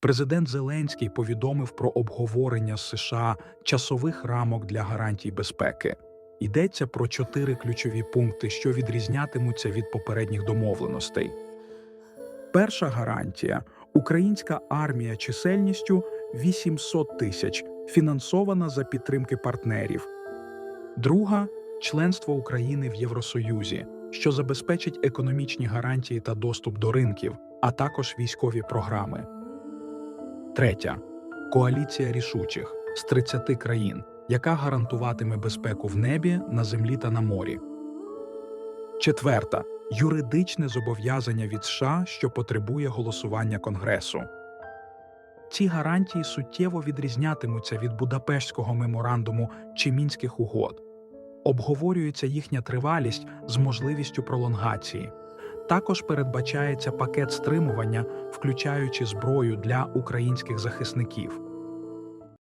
Президент Зеленський повідомив про обговорення з США часових рамок для гарантій безпеки. Йдеться про чотири ключові пункти, що відрізнятимуться від попередніх домовленостей. Перша гарантія українська армія чисельністю 800 тисяч, фінансована за підтримки партнерів. Друга членство України в Євросоюзі, що забезпечить економічні гарантії та доступ до ринків, а також військові програми. Третя коаліція рішучих з 30 країн, яка гарантуватиме безпеку в небі, на землі та на морі. Четверта юридичне зобов'язання від США, що потребує голосування Конгресу. Ці гарантії суттєво відрізнятимуться від Будапештського меморандуму чи мінських угод. Обговорюється їхня тривалість з можливістю пролонгації. Також передбачається пакет стримування, включаючи зброю для українських захисників.